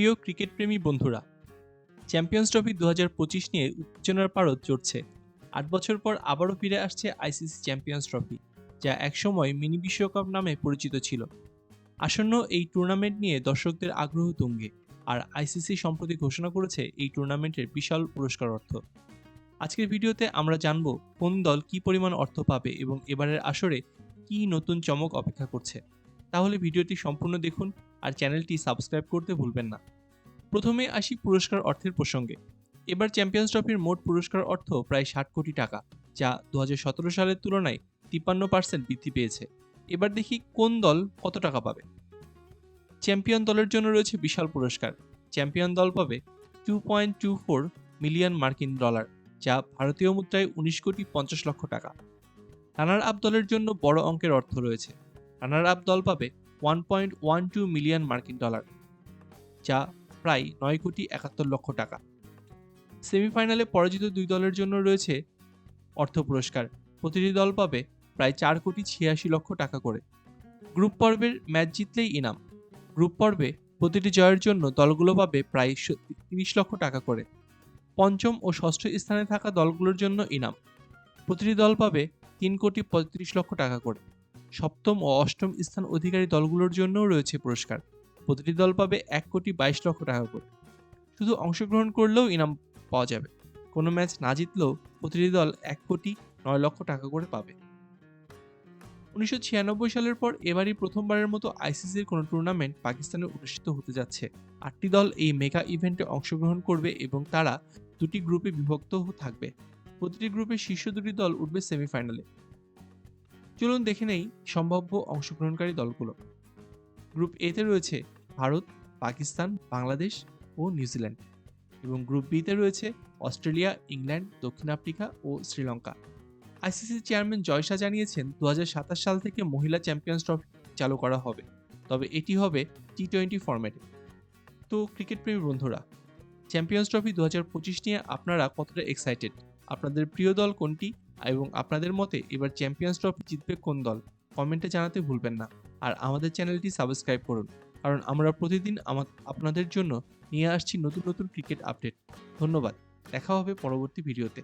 প্রিয় ক্রিকেট প্রেমী বন্ধুরা চ্যাম্পিয়ন্স ট্রফি দু পঁচিশ নিয়ে উত্তেজনার পারদ চড়ছে। আট বছর পর আবারও ফিরে আসছে আইসিসি চ্যাম্পিয়ন্স ট্রফি যা একসময় মিনি বিশ্বকাপ নামে পরিচিত ছিল। আসন্ন এই টুর্নামেন্ট নিয়ে দর্শকদের আগ্রহ তুঙ্গে, আর আইসিসি সম্প্রতি ঘোষণা করেছে এই টুর্নামেন্টের বিশাল পুরস্কার অর্থ। আজকের ভিডিওতে আমরা জানব কোন দল কি পরিমাণ অর্থ পাবে এবং এবারের আসরে কী নতুন চমক অপেক্ষা করছে। তাহলে ভিডিওটি সম্পূর্ণ দেখুন আর চ্যানেলটি সাবস্ক্রাইব করতে ভুলবেন না। প্রথমে আসি পুরস্কার অর্থের প্রসঙ্গে। এবার চ্যাম্পিয়ন্স ট্রফির মোট পুরস্কার অর্থ প্রায় ষাট কোটি টাকা, যা দু হাজার সতেরো সালের তুলনায় তিপ্পান্ন পার্সেন্ট বৃদ্ধি পেয়েছে। এবার দেখি কোন দল কত টাকা পাবে। চ্যাম্পিয়ন দলের জন্য রয়েছে বিশাল পুরস্কার। চ্যাম্পিয়ন দল পাবে two point two four million মার্কিন ডলার, যা ভারতীয় মুদ্রায় উনিশ কোটি পঞ্চাশ লক্ষ টাকা। রানার আপ দলের জন্য বড় অঙ্কের অর্থ রয়েছে। রানার আপ দল পাবে one point one two million মার্কিন ডলার, যা প্রায় নয় কোটি একাত্তর লক্ষ টাকা। সেমিফাইনালে পরাজিত দুই দলের জন্য রয়েছে অর্থ পুরস্কার। প্রতিটি দল পাবে প্রায় চার কোটি ছিয়াশি লক্ষ টাকা করে। গ্রুপ পর্বের ম্যাচ জিতলেই ইনাম। গ্রুপ পর্বে প্রতিটি জয়ের জন্য দলগুলো পাবে প্রায় তিরিশ লক্ষ টাকা করে। পঞ্চম ও ষষ্ঠ স্থানে থাকা দলগুলোর জন্য ইনাম। প্রতিটি দল পাবে তিন কোটি পঁয়ত্রিশ লক্ষ টাকা করে। সপ্তম ও অষ্টম স্থান অধিকারী দলগুলোর জন্যও রয়েছে পুরস্কার। প্রতিটি দল পাবে এক কোটি বাইশ লক্ষ টাকা করে। শুধু অংশগ্রহণ করলেও ইনাম পাওয়া যাবে। কোনো ম্যাচ না জিতলেও প্রতিটি দল এক কোটি নয় লক্ষ টাকা করে পাবে। উনিশশো ছিয়ানব্বই সালের পর এবারই প্রথমবারের মতো আইসিসির কোনো টুর্নামেন্ট পাকিস্তানে অনুষ্ঠিত হতে যাচ্ছে। আটটি দল এই মেগা ইভেন্টে অংশগ্রহণ করবে এবং তারা দুটি গ্রুপে বিভক্ত থাকবে। প্রতিটি গ্রুপে শীর্ষ দুটি দল উঠবে সেমিফাইনালে। চলুন দেখে নেই সম্ভাব্য অংশগ্রহণকারী দলগুলো। গ্রুপ এতে রয়েছে ভারত, পাকিস্তান, বাংলাদেশ ও নিউজিল্যান্ড এবং গ্রুপ বিতে রয়েছে অস্ট্রেলিয়া, ইংল্যান্ড, দক্ষিণ আফ্রিকা ও শ্রীলঙ্কা। আইসিসি চেয়ারম্যান জয়শা জানিয়েছেন দু হাজার সাতাশ সাল থেকে মহিলা চ্যাম্পিয়ন্স ট্রফি চালু করা হবে, তবে এটি হবে টি টোয়েন্টি ফরম্যাটে। তো ক্রিকেট প্রেমী বন্ধুরা, চ্যাম্পিয়ন্স ট্রফি দু হাজার পঁচিশ নিয়ে আপনারা কতটা এক্সাইটেড আপনাদের প্রিয় দল কোনটি? এবং আপনাদের মতে এবার চ্যাম্পিয়ন্স ট্রফি জিতবে কোন দল? কমেন্টে জানাতে ভুলবেন না। আর আমাদের চ্যানেলটি সাবস্ক্রাইব করুন। কারণ আমরা প্রতিদিন আপনাদের জন্য নিয়ে আসছি নতুন নতুন ক্রিকেট আপডেট। ধন্যবাদ। দেখা হবে পরবর্তী ভিডিওতে।